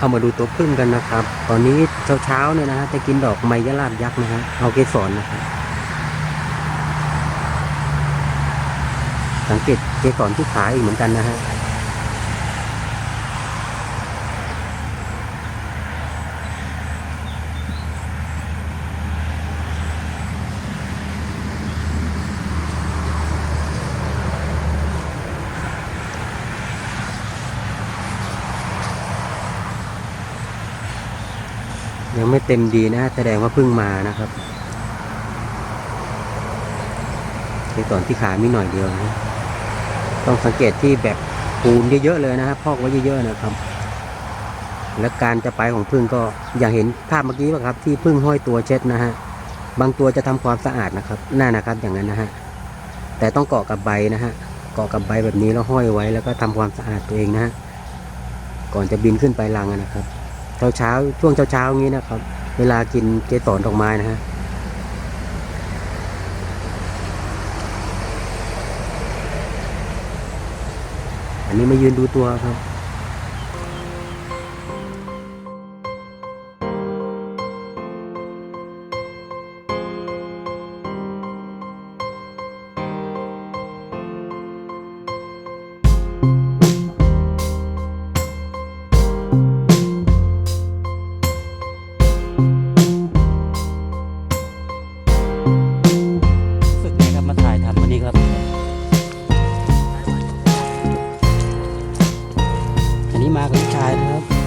เข้ามาดูตัวพึ่งกันนะครับ ตอนนี้เช้าๆเนี่ยนะฮะจะกินดอกไมยลาบยักษ์นะฮะเอาเกสรนะครับสังเกตเกสรที่ขาอีกเหมือนกันนะฮะ ยังไม่เต็มดีนะ แสดงว่าเพิ่งมานะครับในตอนที่ขามีหน่อยเดียวนะต้องสังเกตที่แบบปูนเยอะๆเลยนะครับพอกไว้เยอะๆนะครับ และการจะไปของพึ่งก็อย่างเห็นภาพเมื่อกี้ป่ะครับ ที่พึ่งห้อยตัวเช็ดนะฮะบางตัวจะทำความสะอาดนะครับน่านะครับอย่างนั้นนะฮะแต่ต้องเกาะกับใบนะฮะเกาะกับใบแบบนี้แล้วห้อยไว้แล้วก็ทำความสะอาดตัวเองนะฮะก่อนจะบินขึ้นไปรังนะครับ เช้าเช้าช่วงเช้าเช้างี้นะครับ เวลากินเกสรดอกไม้นะฮะอันนี้มายืนดูตัวครับฝึ มากับลูกชายนะครับ